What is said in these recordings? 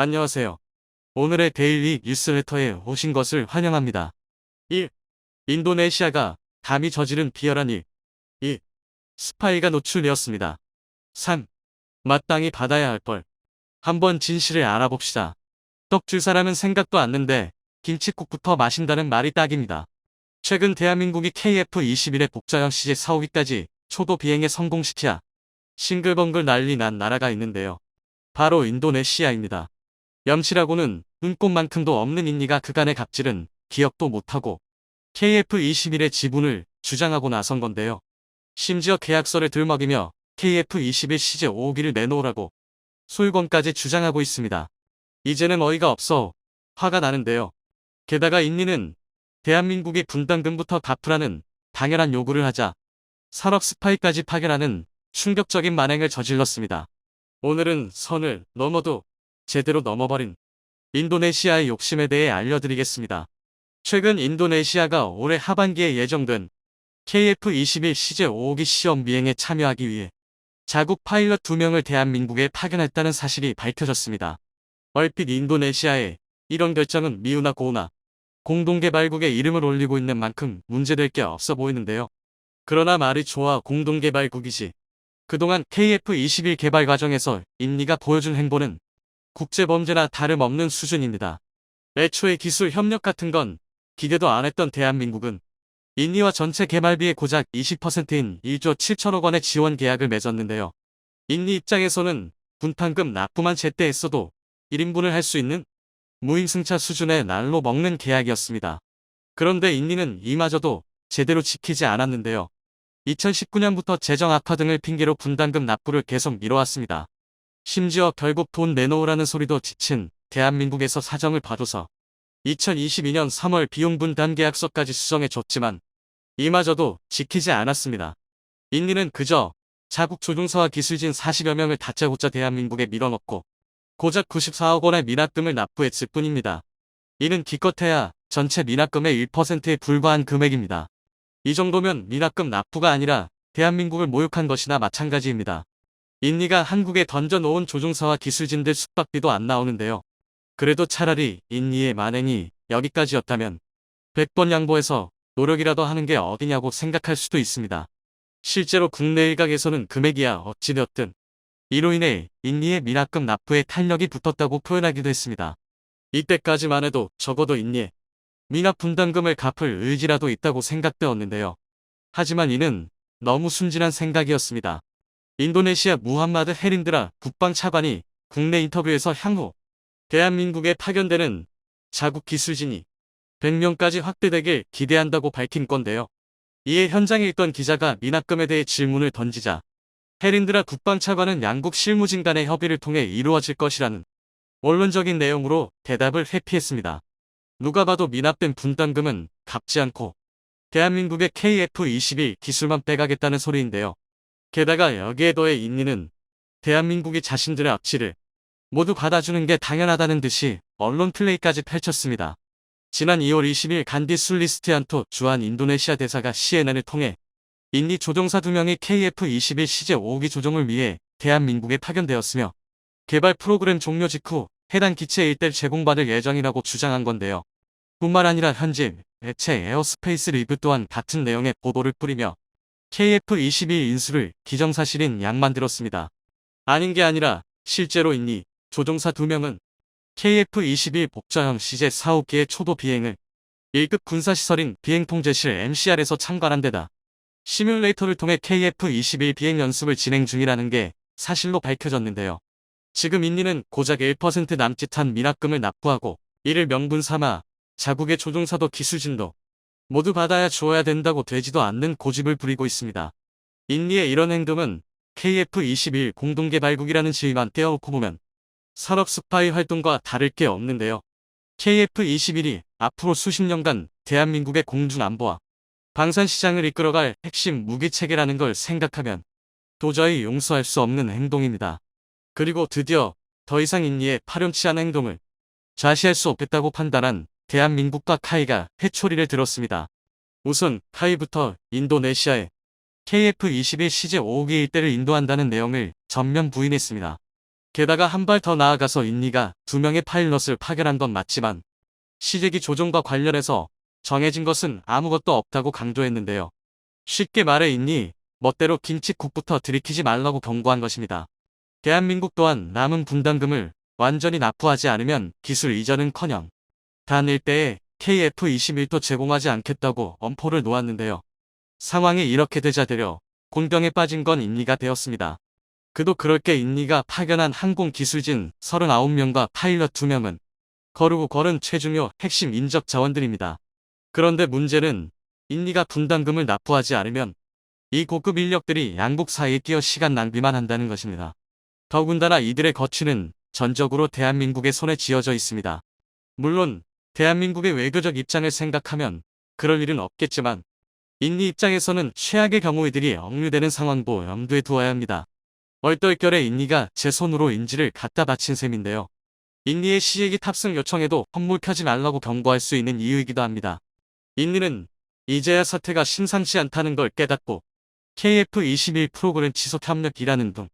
안녕하세요. 오늘의 데일리 뉴스레터에 오신 것을 환영합니다. 1. 인도네시아가 감히 저지른 비열한 일. 2. 스파이가 노출되었습니다. 3. 마땅히 받아야 할 벌. 한번 진실을 알아봅시다. 떡 줄 사람은 생각도 않는데 김치국부터 마신다는 말이 딱입니다. 최근 대한민국이 KF-21의 복자형 CJ 사오기까지 초도 비행에 성공시키자 싱글벙글 난리 난 나라가 있는데요. 바로 인도네시아입니다. 염치라고는 눈꽃만큼도 없는 인니가 그간의 갑질은 기억도 못하고 KF-21의 지분을 주장하고 나선 건데요. 심지어 계약서를 들먹이며 KF-21 시제 5호기를 내놓으라고 소유권까지 주장하고 있습니다. 이제는 어이가 없어 화가 나는데요. 게다가 인니는 대한민국이 분담금부터 갚으라는 당연한 요구를 하자 산업 스파이까지 파견하는 충격적인 만행을 저질렀습니다. 오늘은 선을 넘어도 제대로 넘어버린 인도네시아의 욕심에 대해 알려드리겠습니다. 최근 인도네시아가 올해 하반기에 예정된 KF-21 시제 5호기 시험 비행에 참여하기 위해 자국 파일럿 2명을 대한민국에 파견했다는 사실이 밝혀졌습니다. 얼핏 인도네시아의 이런 결정은 미우나 고우나 공동개발국의 이름을 올리고 있는 만큼 문제될 게 없어 보이는데요. 그러나 말이 좋아 공동개발국이지. 그동안 KF-21 개발 과정에서 인니가 보여준 행보는 국제범죄나 다름없는 수준입니다. 애초에 기술 협력 같은 건 기대도 안 했던 대한민국은 인니와 전체 개발비의 고작 20%인 1조 7천억 원의 지원 계약을 맺었는데요. 인니 입장에서는 분탕금 납부만 제때 했어도 1인분을 할 수 있는 무임승차 수준의 날로 먹는 계약이었습니다. 그런데 인니는 이마저도 제대로 지키지 않았는데요. 2019년부터 재정 악화 등을 핑계로 분담금 납부를 계속 미뤄왔습니다. 심지어 결국 돈 내놓으라는 소리도 지친 대한민국에서 사정을 봐줘서 2022년 3월 비용 분담 계약서까지 수정해줬지만 이마저도 지키지 않았습니다. 인니는 그저 자국 조종사와 기술진 40여 명을 다짜고짜 대한민국에 밀어넣고 고작 94억 원의 미납금을 납부했을 뿐입니다. 이는 기껏해야 전체 미납금의 1%에 불과한 금액입니다. 이 정도면 미납금 납부가 아니라 대한민국을 모욕한 것이나 마찬가지입니다. 인니가 한국에 던져놓은 조종사와 기술진들 숙박비도 안 나오는데요. 그래도 차라리 인니의 만행이 여기까지였다면 100번 양보해서 노력이라도 하는 게 어디냐고 생각할 수도 있습니다. 실제로 국내 일각에서는 금액이야 어찌되었든 이로 인해 인니의 미납금 납부에 탄력이 붙었다고 표현하기도 했습니다. 이때까지만 해도 적어도 인니의 미납 분담금을 갚을 의지라도 있다고 생각되었는데요. 하지만 이는 너무 순진한 생각이었습니다. 인도네시아 무함마드 헤린드라 국방 차관이 국내 인터뷰에서 향후 대한민국에 파견되는 자국 기술진이 100명까지 확대되길 기대한다고 밝힌 건데요. 이에 현장에 있던 기자가 미납금에 대해 질문을 던지자 헤린드라 국방차관은 양국 실무진 간의 협의를 통해 이루어질 것이라는 원론적인 내용으로 대답을 회피했습니다. 누가 봐도 미납된 분담금은 갚지 않고 대한민국의 KF-21 기술만 빼가겠다는 소리인데요. 게다가 여기에 더해 인니는 대한민국이 자신들의 악취를 모두 받아주는 게 당연하다는 듯이 언론 플레이까지 펼쳤습니다. 지난 2월 20일 간디 술리스티안토 주한 인도네시아 대사가 CNN을 통해 인니 조종사 2명이 KF-21 시제 5기 조종을 위해 대한민국에 파견되었으며 개발 프로그램 종료 직후 해당 기체 일대를 제공받을 예정이라고 주장한 건데요. 뿐만 아니라 현지 매체 에어스페이스 리뷰 또한 같은 내용의 보도를 뿌리며 KF-21 인수를 기정사실인 양 만 들었습니다. 아닌 게 아니라 실제로 있니 조종사 2명은 KF-21 복자형 CJ 4호기의 초도 비행을 1급 군사시설인 비행통제실 MCR에서 참관한 데다 시뮬레이터를 통해 KF-21 비행 연습을 진행 중이라는 게 사실로 밝혀졌는데요. 지금 인니는 고작 1% 남짓한 미납금을 납부하고 이를 명분 삼아 자국의 조종사도 기술진도 모두 받아야 주어야 된다고 되지도 않는 고집을 부리고 있습니다. 인니의 이런 행동은 KF-21 공동개발국이라는 지위만 떼어놓고 보면 산업 스파이 활동과 다를 게 없는데요. KF-21이 앞으로 수십 년간 대한민국의 공중안보와 방산시장을 이끌어갈 핵심 무기체계라는 걸 생각하면 도저히 용서할 수 없는 행동입니다. 그리고 드디어 더 이상 인니의 파렴치한 행동을 좌시할 수 없겠다고 판단한 대한민국과 카이가 회초리를 들었습니다. 우선 카이부터 인도네시아에 KF-21 시제 5호기 일대를 인도한다는 내용을 전면 부인했습니다. 게다가 한 발 더 나아가서 인니가 두 명의 파일럿을 파견한 건 맞지만 시제기 조종과 관련해서 정해진 것은 아무것도 없다고 강조했는데요. 쉽게 말해 인니 멋대로 김치국부터 들이키지 말라고 경고한 것입니다. 대한민국 또한 남은 분담금을 완전히 납부하지 않으면 기술 이전은커녕 단 일대에 KF-21도 제공하지 않겠다고 엄포를 놓았는데요. 상황이 이렇게 되자 되려 곤병에 빠진 건 인니가 되었습니다. 그도 그럴 게 인니가 파견한 항공기술진 39명과 파일럿 2명은 거르고 걸은 최중요 핵심 인적 자원들입니다. 그런데 문제는 인니가 분담금을 납부하지 않으면 이 고급 인력들이 양국 사이에 끼어 시간 낭비만 한다는 것입니다. 더군다나 이들의 거취는 전적으로 대한민국의 손에 쥐어져 있습니다. 물론 대한민국의 외교적 입장을 생각하면 그럴 일은 없겠지만 인니 입장에서는 최악의 경우 이들이 억류되는 상황도 염두에 두어야 합니다. 얼떨결에 인니가 제 손으로 인지를 갖다 바친 셈인데요. 인니의 시액이 탑승 요청에도 헛물 켜지 말라고 경고할 수 있는 이유이기도 합니다. 인니는 이제야 사태가 심상치 않다는 걸 깨닫고 KF-21 프로그램 지속 협력이라는 등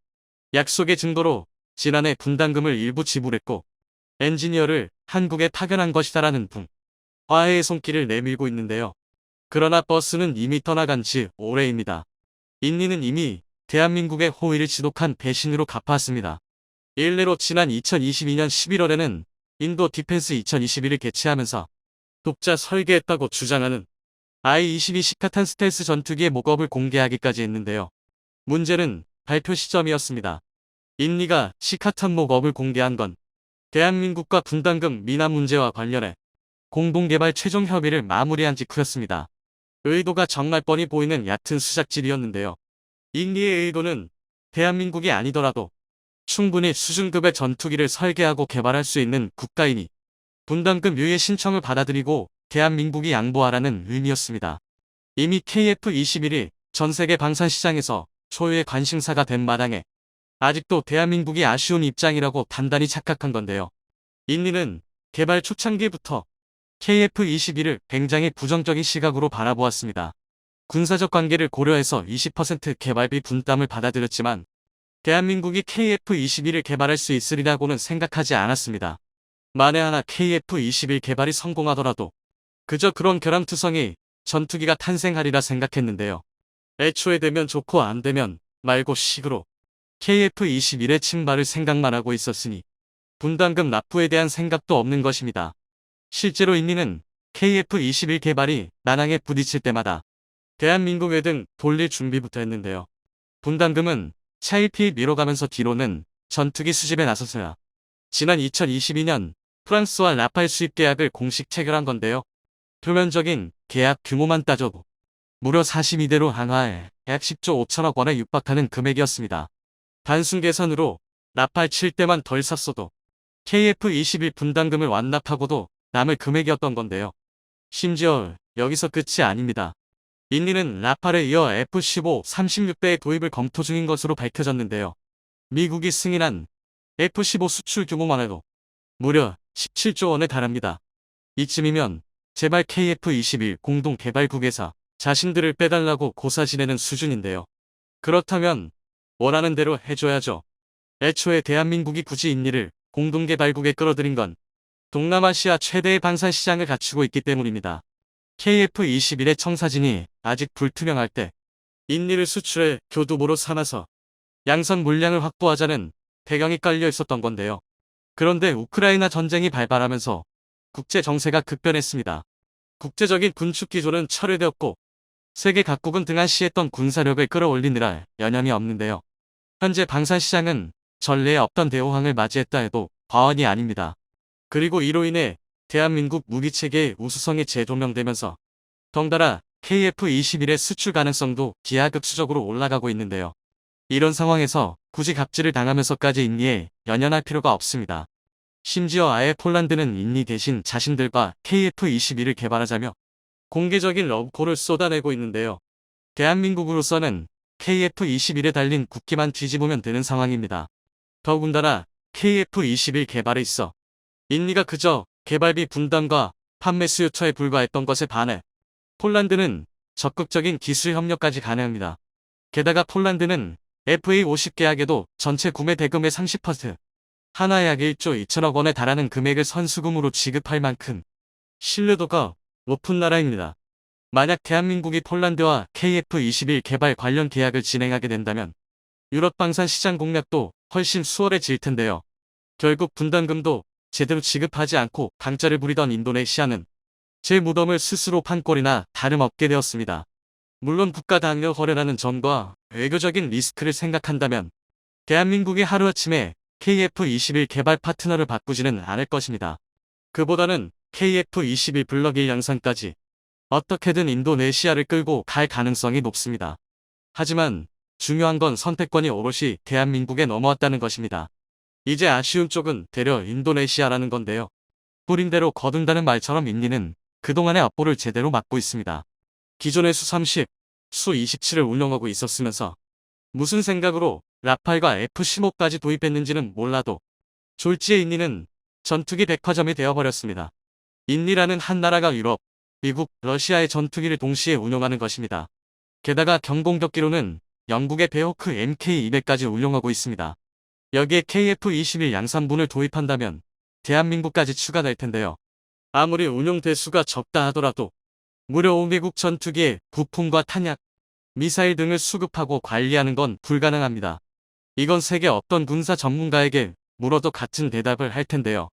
약속의 증거로 지난해 분담금을 일부 지불했고 엔지니어를 한국에 파견한 것이다라는 등 화해의 손길을 내밀고 있는데요. 그러나 버스는 이미 떠나간 지 오래입니다. 인니는 이미 대한민국의 호의를 지독한 배신으로 갚았습니다. 일례로 지난 2022년 11월에는 인도 디펜스 2021을 개최하면서 독자 설계했다고 주장하는 I-22 시카탄 스텔스 전투기의 목업을 공개하기까지 했는데요. 문제는 발표 시점이었습니다. 인니가 시카탄 목업을 공개한 건 대한민국과 분담금 미납 문제와 관련해 공동개발 최종 협의를 마무리한 직후였습니다. 의도가 정말 뻔히 보이는 얕은 수작질이었는데요. 인니의 의도는 대한민국이 아니더라도 충분히 수준급의 전투기를 설계하고 개발할 수 있는 국가인이 분담금 유예 신청을 받아들이고 대한민국이 양보하라는 의미였습니다. 이미 KF-21이 전 세계 방산 시장에서 초유의 관심사가 된 마당에 아직도 대한민국이 아쉬운 입장이라고 단단히 착각한 건데요. 인리는 개발 초창기부터 KF-21을 굉장히 부정적인 시각으로 바라보았습니다. 군사적 관계를 고려해서 20% 개발비 분담을 받아들였지만 대한민국이 KF-21을 개발할 수 있으리라고는 생각하지 않았습니다. 만에 하나 KF-21 개발이 성공하더라도 그저 그런 결함투성이 전투기가 탄생하리라 생각했는데요. 애초에 되면 좋고 안 되면 말고 식으로 KF-21의 침발을 생각만 하고 있었으니 분담금 납부에 대한 생각도 없는 것입니다. 실제로 인리는 KF-21 개발이 난항에 부딪힐 때마다 대한민국 외등 돌릴 준비부터 했는데요. 분담금은 차일피일 미뤄가면서 뒤로는 전투기 수집에 나서서야 지난 2022년 프랑스와 라팔 수입 계약을 공식 체결한 건데요. 표면적인 계약 규모만 따져도 무려 42대로 한화에 약 10조 5천억 원에 육박하는 금액이었습니다. 단순 계산으로 라팔 7대만 덜 샀어도 KF-21 분담금을 완납하고도 남을 금액이었던 건데요. 심지어 여기서 끝이 아닙니다. 인리는 라팔에 이어 F-15 36대의 도입을 검토 중인 것으로 밝혀졌는데요. 미국이 승인한 F-15 수출 규모만 해도 무려 17조 원에 달합니다. 이쯤이면 제발 KF-21 공동개발국에서 자신들을 빼달라고 고사 지내는 수준인데요. 그렇다면 원하는 대로 해줘야죠. 애초에 대한민국이 굳이 인리를 공동개발국에 끌어들인 건 동남아시아 최대의 방산 시장을 갖추고 있기 때문입니다. KF-21의 청사진이 아직 불투명할 때 인리를 수출해 교두보로 삼아서 양선 물량을 확보하자는 배경이 깔려 있었던 건데요. 그런데 우크라이나 전쟁이 발발하면서 국제 정세가 급변했습니다. 국제적인 군축 기조는 철회되었고 세계 각국은 등한시했던 군사력을 끌어올리느라 여념이 없는데요. 현재 방산 시장은 전례에 없던 대호황을 맞이했다 해도 과언이 아닙니다. 그리고 이로 인해 대한민국 무기체계의 우수성이 재조명되면서 덩달아 KF-21의 수출 가능성도 기하급수적으로 올라가고 있는데요. 이런 상황에서 굳이 갑질을 당하면서까지 인리에 연연할 필요가 없습니다. 심지어 아예 폴란드는 인리 대신 자신들과 KF-21을 개발하자며 공개적인 러브콜을 쏟아내고 있는데요. 대한민국으로서는 KF-21에 달린 국기만 뒤집으면 되는 상황입니다. 더군다나 KF-21 개발에 있어 인리가 그저 개발비 분담과 판매 수요처에 불과했던 것에 반해 폴란드는 적극적인 기술 협력까지 가능합니다. 게다가 폴란드는 FA50 계약에도 전체 구매 대금의 30% 하나에 약 1조 2천억 원에 달하는 금액을 선수금으로 지급할 만큼 신뢰도가 높은 나라입니다. 만약 대한민국이 폴란드와 KF-21 개발 관련 계약을 진행하게 된다면 유럽 방산 시장 공략도 훨씬 수월해질 텐데요. 결국 분담금도 제대로 지급하지 않고 강짜를 부리던 인도네시아는 제 무덤을 스스로 판 꼴이나 다름없게 되었습니다. 물론 국가 당뇨 거래라는 점과 외교적인 리스크를 생각한다면 대한민국이 하루아침에 KF-21 개발 파트너를 바꾸지는 않을 것입니다. 그보다는 KF-21 블럭 1 양산까지 어떻게든 인도네시아를 끌고 갈 가능성이 높습니다. 하지만 중요한 건 선택권이 오롯이 대한민국에 넘어왔다는 것입니다. 이제 아쉬운 쪽은 되려 인도네시아라는 건데요. 뿌린 대로 거둔다는 말처럼 인니는 그동안의 업보를 제대로 맡고 있습니다. 기존의 수-30, 수-27을 운영하고 있었으면서 무슨 생각으로 라팔과 F-15까지 도입했는지는 몰라도 졸지에 인니는 전투기 백화점이 되어버렸습니다. 인니라는 한 나라가 유럽, 미국, 러시아의 전투기를 동시에 운용하는 것입니다. 게다가 경공격기로는 영국의 베호크 MK200까지 운용하고 있습니다. 여기에 KF-21 양산분을 도입한다면 대한민국까지 추가될 텐데요. 아무리 운용 대수가 적다 하더라도 무려 5미국 전투기에 부품과 탄약, 미사일 등을 수급하고 관리하는 건 불가능합니다. 이건 세계 어떤 군사 전문가에게 물어도 같은 대답을 할 텐데요.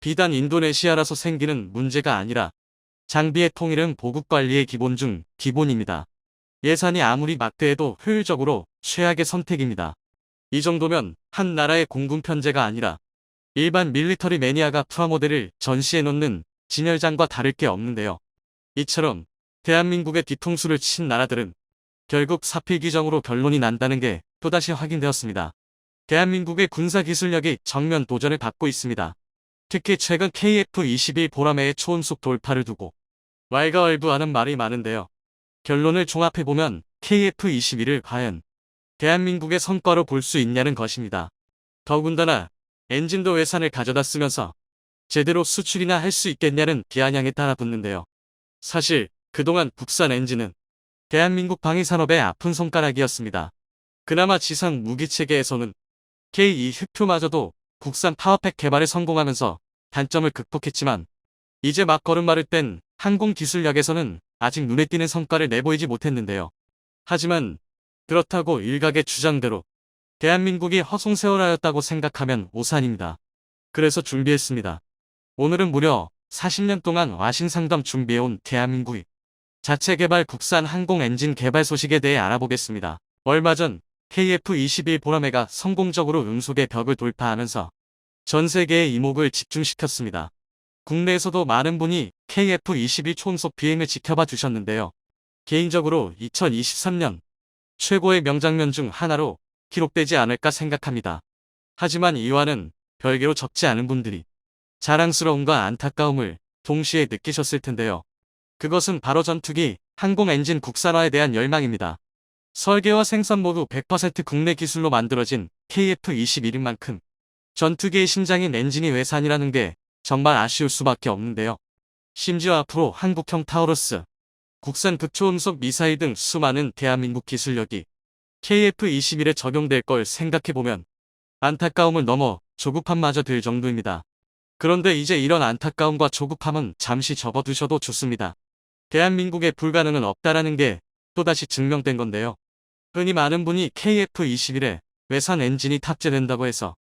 비단 인도네시아라서 생기는 문제가 아니라 장비의 통일은 보급 관리의 기본 중 기본입니다. 예산이 아무리 막대해도 효율적으로 최악의 선택입니다. 이 정도면 한 나라의 공군 편제가 아니라 일반 밀리터리 매니아가 프라모델을 전시해 놓는 진열장과 다를 게 없는데요. 이처럼 대한민국의 뒤통수를 친 나라들은 결국 사필 규정으로 결론이 난다는 게 또다시 확인되었습니다. 대한민국의 군사 기술력이 정면 도전을 받고 있습니다. 특히 최근 KF-21 보라매의 초음속 돌파를 두고 왈가왈부하는 말이 많은데요. 결론을 종합해보면 KF-21을 과연 대한민국의 성과로 볼 수 있냐는 것입니다. 더군다나 엔진도 외산을 가져다 쓰면서 제대로 수출이나 할 수 있겠냐는 비아냥에 따라 붙는데요. 사실 그동안 국산 엔진은 대한민국 방위산업의 아픈 손가락이었습니다. 그나마 지상 무기체계에서는 K2 흑표마저도 국산 파워팩 개발에 성공하면서 단점을 극복했지만 이제 막 걸음마를 뗀 항공기술력에서는 아직 눈에 띄는 성과를 내보이지 못했는데요. 하지만 그렇다고 일각의 주장대로 대한민국이 허송세월하였다고 생각하면 오산입니다. 그래서 준비했습니다. 오늘은 무려 40년 동안 와신 상담 준비해온 대한민국의 자체 개발 국산 항공 엔진 개발 소식에 대해 알아보겠습니다. 얼마 전 KF-21 보라매가 성공적으로 음속의 벽을 돌파하면서 전 세계의 이목을 집중시켰습니다. 국내에서도 많은 분이 KF-21 초음속 비행을 지켜봐 주셨는데요. 개인적으로 2023년 최고의 명장면 중 하나로 기록되지 않을까 생각합니다. 하지만 이와는 별개로 적지 않은 분들이 자랑스러움과 안타까움을 동시에 느끼셨을 텐데요. 그것은 바로 전투기, 항공 엔진 국산화에 대한 열망입니다. 설계와 생산 모두 100% 국내 기술로 만들어진 KF-21인 만큼 전투기의 심장인 엔진이 외산이라는 게 정말 아쉬울 수밖에 없는데요. 심지어 앞으로 한국형 타우러스, 국산 극초음속 미사일 등 수많은 대한민국 기술력이 KF-21에 적용될 걸 생각해보면 안타까움을 넘어 조급함마저 들 정도입니다. 그런데 이제 이런 안타까움과 조급함은 잠시 접어두셔도 좋습니다. 대한민국에 불가능은 없다라는 게 또다시 증명된 건데요. 흔히 많은 분이 KF-21에 외산 엔진이 탑재된다고 해서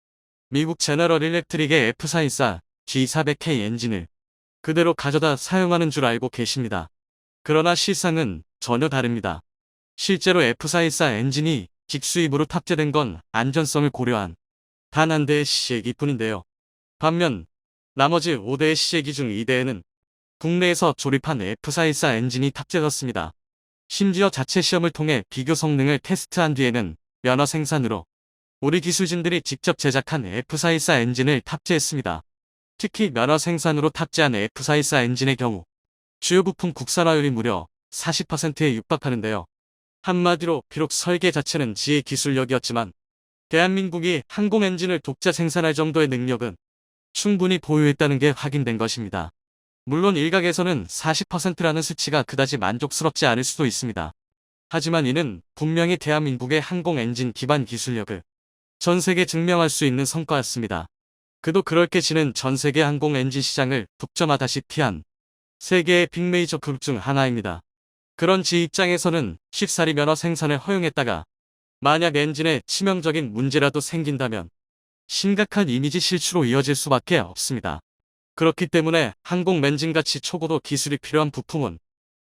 미국 제너럴 일렉트릭의 F414 G400K 엔진을 그대로 가져다 사용하는 줄 알고 계십니다. 그러나 실상은 전혀 다릅니다. 실제로 F414 엔진이 직수입으로 탑재된 건 안전성을 고려한 단 한 대의 시제기 뿐인데요. 반면 나머지 5대의 시제기 중 2대에는 국내에서 조립한 F414 엔진이 탑재됐습니다. 심지어 자체 시험을 통해 비교 성능을 테스트한 뒤에는 면허 생산으로 우리 기술진들이 직접 제작한 F414 엔진을 탑재했습니다. 특히 면허 생산으로 탑재한 F414 엔진의 경우 주요 부품 국산화율이 무려 40%에 육박하는데요. 한마디로 비록 설계 자체는 지의 기술력이었지만 대한민국이 항공 엔진을 독자 생산할 정도의 능력은 충분히 보유했다는 게 확인된 것입니다. 물론 일각에서는 40%라는 수치가 그다지 만족스럽지 않을 수도 있습니다. 하지만 이는 분명히 대한민국의 항공 엔진 기반 기술력을 전 세계 증명할 수 있는 성과였습니다. 그도 그렇게 지는 전 세계 항공 엔진 시장을 독점하다시 피 한 세계의 빅메이저 그룹 중 하나입니다. 그런 지 입장에서는 쉽사리 면허 생산을 허용했다가 만약 엔진에 치명적인 문제라도 생긴다면 심각한 이미지 실추로 이어질 수밖에 없습니다. 그렇기 때문에 항공 엔진같이 초고도 기술이 필요한 부품은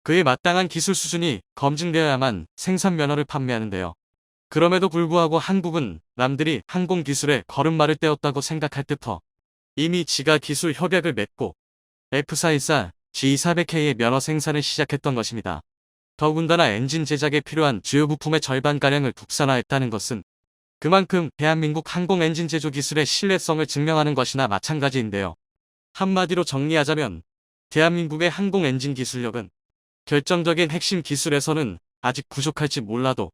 그에 마땅한 기술 수준이 검증되어야만 생산 면허를 판매하는데요. 그럼에도 불구하고 한국은 남들이 항공 기술에 걸음마를 떼었다고 생각할 때부터 이미 지가 기술 협약을 맺고 F414 G400K의 면허 생산을 시작했던 것입니다. 더군다나 엔진 제작에 필요한 주요 부품의 절반가량을 국산화했다는 것은 그만큼 대한민국 항공 엔진 제조 기술의 신뢰성을 증명하는 것이나 마찬가지인데요. 한마디로 정리하자면 대한민국의 항공 엔진 기술력은 결정적인 핵심 기술에서는 아직 부족할지 몰라도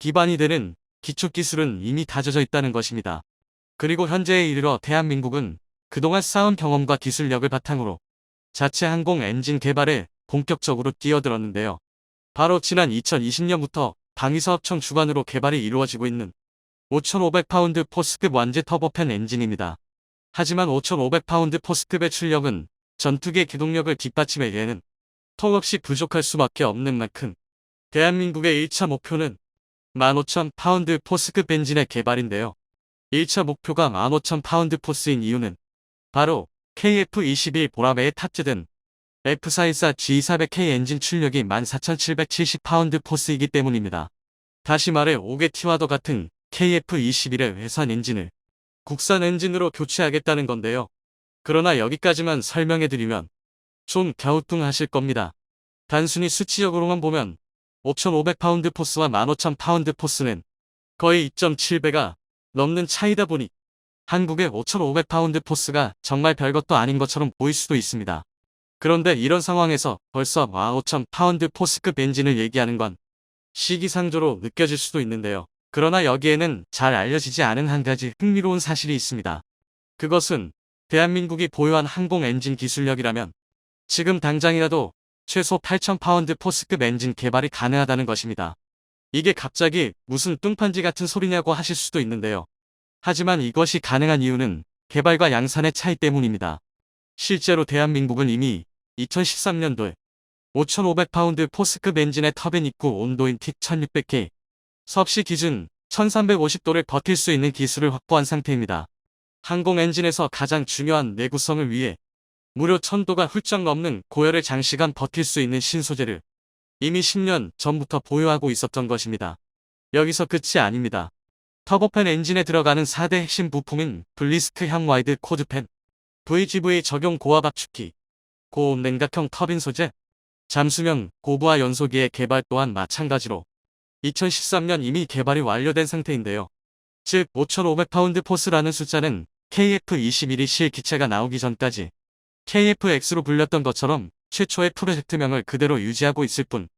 기반이 되는 기초 기술은 이미 다져져 있다는 것입니다. 그리고 현재에 이르러 대한민국은 그동안 쌓은 경험과 기술력을 바탕으로 자체 항공 엔진 개발에 본격적으로 뛰어들었는데요. 바로 지난 2020년부터 방위사업청 주관으로 개발이 이루어지고 있는 5,500파운드 포스급 완제 터보팬 엔진입니다. 하지만 5,500파운드 포스급의 출력은 전투기의 기동력을 뒷받침해 얘는 턱없이 부족할 수밖에 없는 만큼 대한민국의 1차 목표는 15,000파운드 포스급 엔진의 개발인데요. 1차 목표가 15,000파운드 포스인 이유는 바로 KF-21 보라매에 탑재된 F414 G400K 엔진 출력이 14,770파운드 포스이기 때문입니다. 다시 말해 5개 T와도 같은 KF-21의 외산 엔진을 국산 엔진으로 교체하겠다는 건데요. 그러나 여기까지만 설명해드리면 좀 갸우뚱하실 겁니다. 단순히 수치적으로만 보면 5,500파운드 포스와 15,000파운드 포스는 거의 2.7배가 넘는 차이다 보니 한국의 5,500파운드 포스가 정말 별것도 아닌 것처럼 보일 수도 있습니다. 그런데 이런 상황에서 벌써 15,000파운드 포스급 엔진을 얘기하는 건 시기상조로 느껴질 수도 있는데요. 그러나 여기에는 잘 알려지지 않은 한 가지 흥미로운 사실이 있습니다. 그것은 대한민국이 보유한 항공 엔진 기술력이라면 지금 당장이라도 최소 8,000파운드 포스급 엔진 개발이 가능하다는 것입니다. 이게 갑자기 무슨 뚱판지 같은 소리냐고 하실 수도 있는데요. 하지만 이것이 가능한 이유는 개발과 양산의 차이 때문입니다. 실제로 대한민국은 이미 2013년도에 5,500파운드 포스급 엔진의 터빈 입구 온도인 틱 1600K 섭씨 기준 1350도를 버틸 수 있는 기술을 확보한 상태입니다. 항공 엔진에서 가장 중요한 내구성을 위해 무려 1000도가 훌쩍 넘는 고열을 장시간 버틸 수 있는 신소재를 이미 10년 전부터 보유하고 있었던 것입니다. 여기서 끝이 아닙니다. 터보팬 엔진에 들어가는 4대 핵심 부품인 블리스크 향 와이드 코드팬, VGV 적용 고압 압축기, 고온 냉각형 터빈 소재, 잠수명 고부하 연소기의 개발 또한 마찬가지로 2013년 이미 개발이 완료된 상태인데요. 즉 5,500파운드 포스라는 숫자는 KF-21이 실 기체가 나오기 전까지 KFX로 불렸던 것처럼 최초의 프로젝트명을 그대로 유지하고 있을 뿐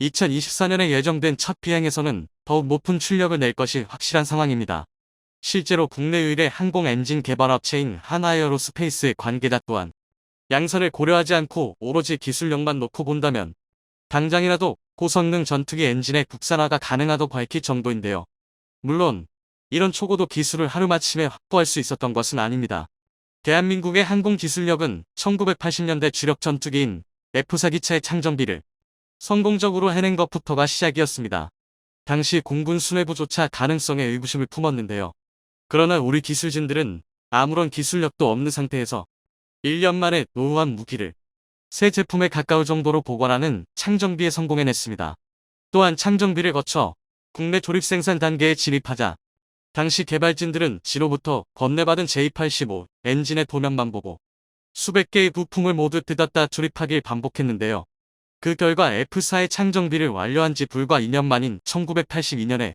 2024년에 예정된 첫 비행에서는 더욱 높은 출력을 낼 것이 확실한 상황입니다. 실제로 국내 유일의 항공 엔진 개발 업체인 하나에어로스페이스의 관계자 또한 양산을 고려하지 않고 오로지 기술력만 놓고 본다면 당장이라도 고성능 전투기 엔진의 국산화가 가능하다고 밝힐 정도인데요. 물론 이런 초고도 기술을 하루마침에 확보할 수 있었던 것은 아닙니다. 대한민국의 항공 기술력은 1980년대 주력 전투기인 F4 기차의 창정비를 성공적으로 해낸 것부터가 시작이었습니다. 당시 공군 수뇌부조차 가능성에 의구심을 품었는데요. 그러나 우리 기술진들은 아무런 기술력도 없는 상태에서 1년 만에 노후한 무기를 새 제품에 가까울 정도로 복원하는 창정비에 성공해냈습니다. 또한 창정비를 거쳐 국내 조립 생산 단계에 진입하자 당시 개발진들은 지로부터 건네받은 J85 엔진의 도면만 보고 수백 개의 부품을 모두 뜯었다 조립하길 반복했는데요. 그 결과 F4의 창정비를 완료한 지 불과 2년 만인 1982년에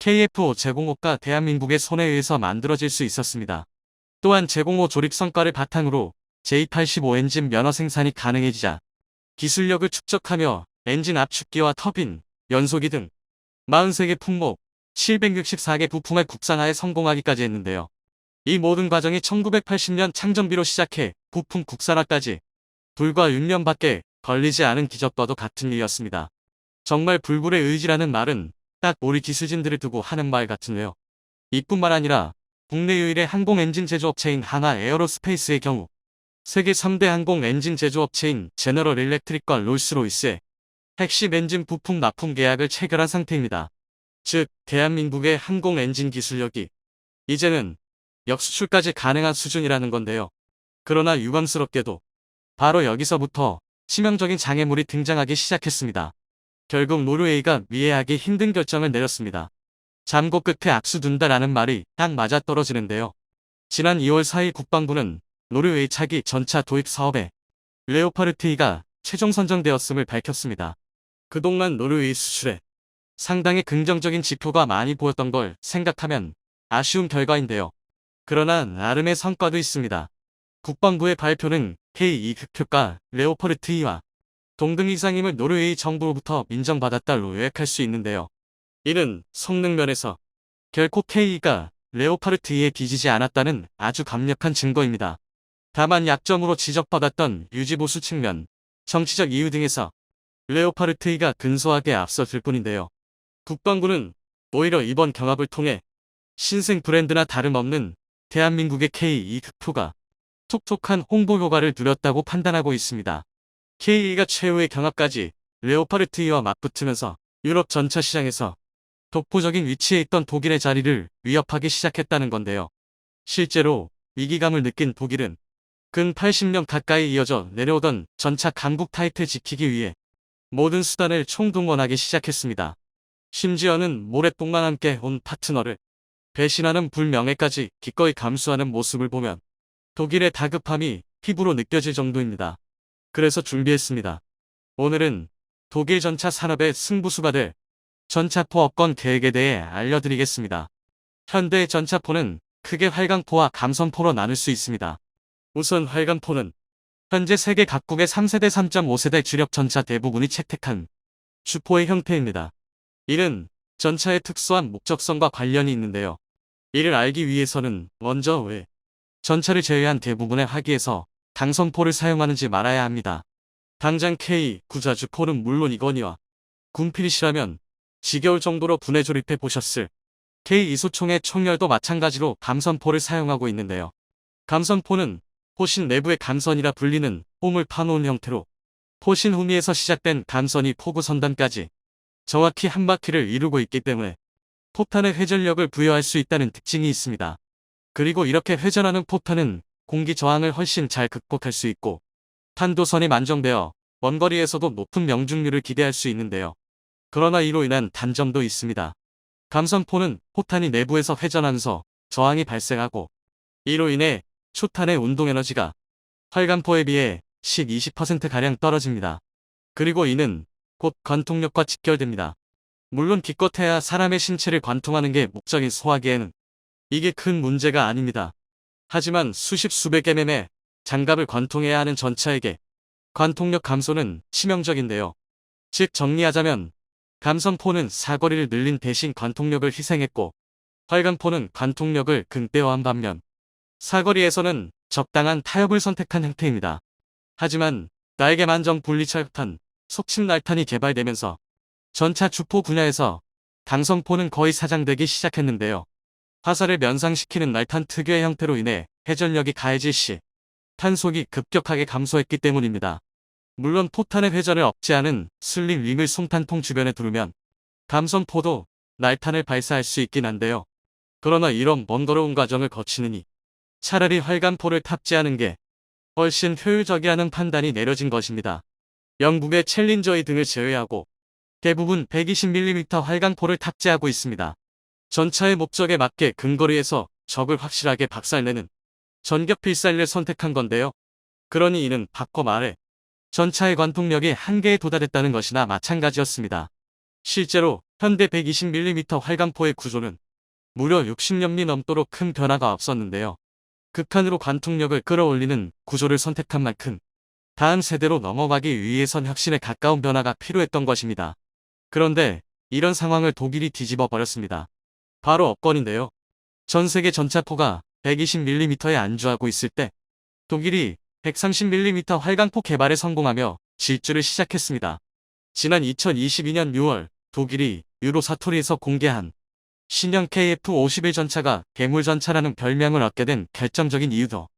KF5 제공호가 대한민국의 손에 의해서 만들어질 수 있었습니다. 또한 제공호 조립 성과를 바탕으로 J85 엔진 면허 생산이 가능해지자 기술력을 축적하며 엔진 압축기와 터빈, 연소기 등 43개 품목, 764개 부품의 국산화에 성공하기까지 했는데요. 이 모든 과정이 1980년 창정비로 시작해 부품 국산화까지 불과 6년밖에 걸리지 않은 기적과도 같은 일이었습니다. 정말 불굴의 의지라는 말은 딱 우리 기술진들을 두고 하는 말 같은데요. 이뿐만 아니라 국내 유일의 항공 엔진 제조업체인 하나 에어로스페이스의 경우 세계 3대 항공 엔진 제조업체인 제너럴 일렉트릭과 롤스로이스의 핵심 엔진 부품 납품 계약을 체결한 상태입니다. 즉, 대한민국의 항공 엔진 기술력이 이제는 역수출까지 가능한 수준이라는 건데요. 그러나 유감스럽게도 바로 여기서부터 치명적인 장애물이 등장하기 시작했습니다. 결국 노르웨이가 이해하기 힘든 결정을 내렸습니다. 잠고 끝에 악수 둔다라는 말이 딱 맞아떨어지는데요. 지난 2월 4일 국방부는 노르웨이 차기 전차 도입 사업에 레오파르트이가 최종 선정되었음을 밝혔습니다. 그동안 노르웨이 수출에 상당히 긍정적인 지표가 많이 보였던 걸 생각하면 아쉬운 결과인데요. 그러나 나름의 성과도 있습니다. 국방부의 발표는 K2 흑표가 레오파르트 2와 동등 이상임을 노르웨이 정부로부터 인정받았다로 요약할 수 있는데요. 이는 성능 면에서 결코 K2가 레오파르트 2에 뒤지지 않았다는 아주 강력한 증거입니다. 다만 약점으로 지적받았던 유지보수 측면, 정치적 이유 등에서 레오파르트 2가 근소하게 앞서질 뿐인데요. 국방부는 오히려 이번 경합을 통해 신생 브랜드나 다름없는 대한민국의 K2 흑표가 톡톡한 홍보 효과를 누렸다고 판단하고 있습니다. K2가 최후의 경합까지 레오파르트 2와 맞붙으면서 유럽 전차 시장에서 독보적인 위치에 있던 독일의 자리를 위협하기 시작했다는 건데요. 실제로 위기감을 느낀 독일은 근 80년 가까이 이어져 내려오던 전차 강국 타이틀 지키기 위해 모든 수단을 총동원하기 시작했습니다. 심지어는 모랫동만 함께 온 파트너를 배신하는 불명예까지 기꺼이 감수하는 모습을 보면 독일의 다급함이 피부로 느껴질 정도입니다. 그래서 준비했습니다. 오늘은 독일 전차 산업의 승부수가 될 전차포 업권 계획에 대해 알려드리겠습니다. 현대 전차포는 크게 활강포와 감선포로 나눌 수 있습니다. 우선 활강포는 현재 세계 각국의 3세대 3.5세대 주력 전차 대부분이 채택한 주포의 형태입니다. 이는 전차의 특수한 목적성과 관련이 있는데요. 이를 알기 위해서는 먼저 왜 전차를 제외한 대부분의 화기에서 당선포를 사용하는지 말아야 합니다. 당장 K 구자주포는 물론 이거니와 군필이시라면 지겨울 정도로 분해 조립해 보셨을 K 이소총의 총열도 마찬가지로 감선포를 사용하고 있는데요. 감선포는 포신 내부의 감선이라 불리는 홈을 파놓은 형태로 포신 후미에서 시작된 감선이 포구 선단까지 정확히 한 바퀴를 이루고 있기 때문에 포탄의 회전력을 부여할 수 있다는 특징이 있습니다. 그리고 이렇게 회전하는 포탄은 공기 저항을 훨씬 잘 극복할 수 있고 탄도선이 만정되어 먼 거리에서도 높은 명중률을 기대할 수 있는데요. 그러나 이로 인한 단점도 있습니다. 감선포는 포탄이 내부에서 회전하면서 저항이 발생하고 이로 인해 초탄의 운동 에너지가 활간포에 비해 10-20%가량 떨어집니다. 그리고 이는 곧 관통력과 직결됩니다. 물론 기껏해야 사람의 신체를 관통하는 게 목적인 소화기에는 이게 큰 문제가 아닙니다. 하지만 수십 수백 mm의 장갑을 관통해야 하는 전차에게 관통력 감소는 치명적인데요. 즉 정리하자면 감선포는 사거리를 늘린 대신 관통력을 희생했고 활강포는 관통력을 극대화한 반면 사거리에서는 적당한 타협을 선택한 형태입니다. 하지만 날개 만정 분리철탄, 속침 날탄이 개발되면서 전차 주포 분야에서 당성포는 거의 사장되기 시작했는데요. 화살을 면상시키는 날탄 특유의 형태로 인해 회전력이 가해질 시 탄속이 급격하게 감소했기 때문입니다. 물론 포탄의 회전을 억제하는 슬림 링을 송탄통 주변에 두르면 감선포도 날탄을 발사할 수 있긴 한데요. 그러나 이런 번거로운 과정을 거치느니 차라리 활간포를 탑재하는 게 훨씬 효율적이라는 판단이 내려진 것입니다. 영국의 챌린저이 등을 제외하고 대부분 120mm 활강포를 탑재하고 있습니다. 전차의 목적에 맞게 근거리에서 적을 확실하게 박살내는 전격 필살기를 선택한 건데요. 그러니 이는 바꿔 말해 전차의 관통력이 한계에 도달했다는 것이나 마찬가지였습니다. 실제로 현대 120mm 활강포의 구조는 무려 60년이 넘도록 큰 변화가 없었는데요. 극한으로 관통력을 끌어올리는 구조를 선택한 만큼 다음 세대로 넘어가기 위해선 혁신에 가까운 변화가 필요했던 것입니다. 그런데 이런 상황을 독일이 뒤집어 버렸습니다. 바로 업권인데요. 전 세계 전차포가 120mm에 안주하고 있을 때 독일이 130mm 활강포 개발에 성공하며 질주를 시작했습니다. 지난 2022년 6월 독일이 유로 사토리에서 공개한 신형 KF-51 전차가 괴물 전차라는 별명을 얻게 된 결정적인 이유도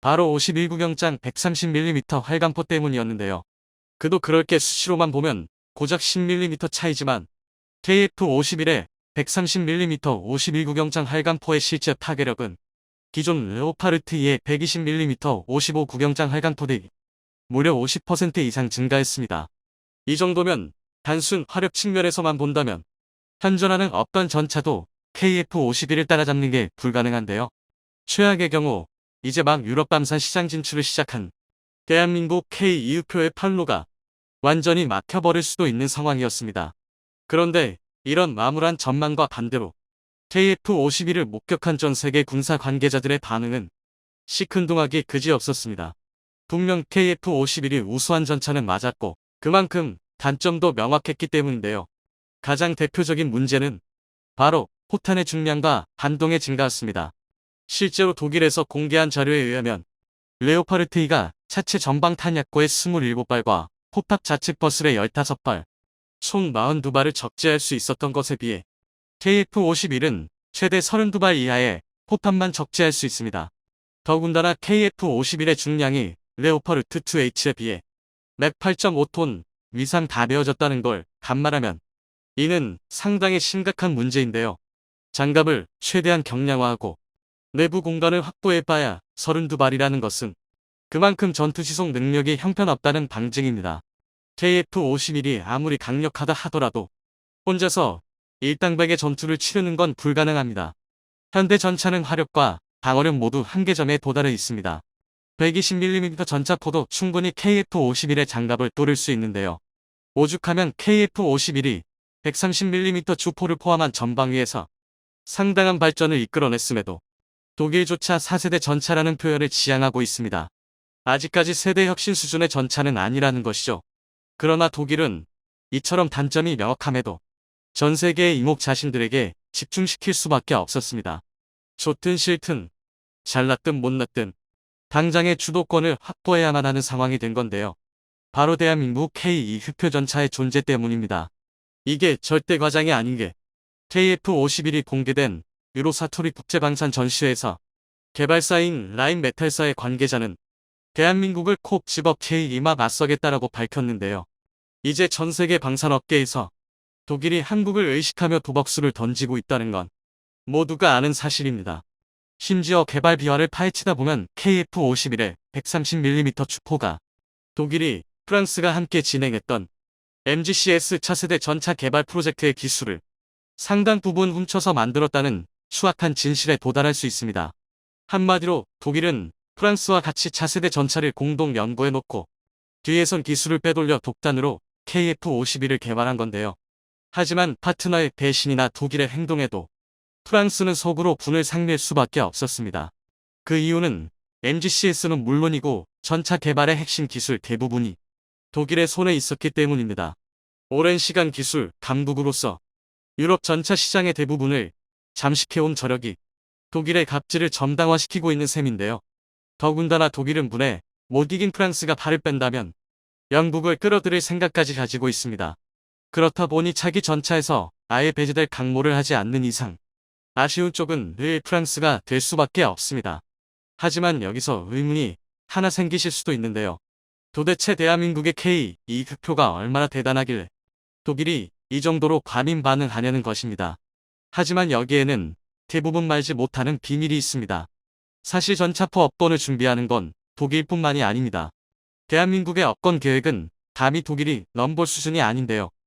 바로 51구경장 130mm 활강포 때문이었는데요. 그도 그럴 게 수치로만 보면 고작 10mm 차이지만 KF-51의 130mm 51구경장 활강포의 실제 파괴력은 기존 레오파르트 2의 120mm 55구경장 활강포 대비 무려 50% 이상 증가했습니다. 이 정도면 단순 화력 측면에서만 본다면 현존하는 어떤 전차도 KF-51을 따라잡는 게 불가능한데요. 최악의 경우 이제 막 유럽 밤산 시장 진출을 시작한 대한민국 K2표의 판로가 완전히 막혀버릴 수도 있는 상황이었습니다. 그런데 이런 마무란 전망과 반대로 KF-51을 목격한 전 세계 군사 관계자들의 반응은 시큰둥하기 그지없었습니다. 분명 KF-51이 우수한 전차는 맞았고 그만큼 단점도 명확했기 때문인데요. 가장 대표적인 문제는 바로 포탄의 중량과 반동의 증가였습니다. 실제로 독일에서 공개한 자료에 의하면 레오파르트 2가 차체 전방 탄약고의 27발과 포탑 좌측 버슬의 15발, 총 42발을 적재할 수 있었던 것에 비해 KF-51은 최대 32발 이하의 포탄만 적재할 수 있습니다. 더군다나 KF-51의 중량이 레오파르트 2H에 비해 맥 8.5톤 위상 가벼워졌다는 걸 간말하면 이는 상당히 심각한 문제인데요. 장갑을 최대한 경량화하고 내부 공간을 확보해봐야 32발이라는 것은 그만큼 전투 지속 능력이 형편없다는 방증입니다. KF-51이 아무리 강력하다 하더라도 혼자서 일당백의 전투를 치르는 건 불가능합니다. 현대 전차는 화력과 방어력 모두 한계점에 도달해 있습니다. 120mm 전차포도 충분히 KF-51의 장갑을 뚫을 수 있는데요. 오죽하면 KF-51이 130mm 주포를 포함한 전방위에서 상당한 발전을 이끌어냈음에도 독일조차 4세대 전차라는 표현을 지향하고 있습니다. 아직까지 세대 혁신 수준의 전차는 아니라는 것이죠. 그러나 독일은 이처럼 단점이 명확함에도 전 세계의 이목 자신들에게 집중시킬 수밖에 없었습니다. 좋든 싫든 잘났든 못났든 당장의 주도권을 확보해야만 하는 상황이 된 건데요. 바로 대한민국 K2 흡표전차의 존재 때문입니다. 이게 절대 과장이 아닌 게 KF-51이 공개된 유로 사토리 국제방산 전시회에서 개발사인 라인 메탈사의 관계자는 대한민국을 콕 집어 K2마 맞서겠다라고 밝혔는데요. 이제 전 세계 방산업계에서 독일이 한국을 의식하며 도박수를 던지고 있다는 건 모두가 아는 사실입니다. 심지어 개발 비화를 파헤치다 보면 KF-51의 130mm 주포가 독일이 프랑스가 함께 진행했던 MGCS 차세대 전차 개발 프로젝트의 기술을 상당 부분 훔쳐서 만들었다는 추악한 진실에 도달할 수 있습니다. 한마디로 독일은 프랑스와 같이 차세대 전차를 공동 연구해 놓고 뒤에선 기술을 빼돌려 독단으로 KF-51을 개발한 건데요. 하지만 파트너의 배신이나 독일의 행동에도 프랑스는 속으로 분을 상낼 수밖에 없었습니다. 그 이유는 MGCS는 물론이고 전차 개발의 핵심 기술 대부분이 독일의 손에 있었기 때문입니다. 오랜 시간 기술 강국으로서 유럽 전차 시장의 대부분을 잠식해온 저력이 독일의 갑질을 점당화시키고 있는 셈인데요. 더군다나 독일은 분에 못 이긴 프랑스가 발을 뺀다면 영국을 끌어들일 생각까지 가지고 있습니다. 그렇다 보니 차기 전차에서 아예 배제될 강모를 하지 않는 이상 아쉬운 쪽은 늘 프랑스가 될 수밖에 없습니다. 하지만 여기서 의문이 하나 생기실 수도 있는데요. 도대체 대한민국의 K 이 흑표가 얼마나 대단하길래 독일이 이 정도로 과민 반응하냐는 것입니다. 하지만 여기에는 대부분 말지 못하는 비밀이 있습니다. 사실 전차포 업권을 준비하는 건 독일뿐만이 아닙니다. 대한민국의 업권 계획은 감히 독일이 넘볼 수준이 아닌데요.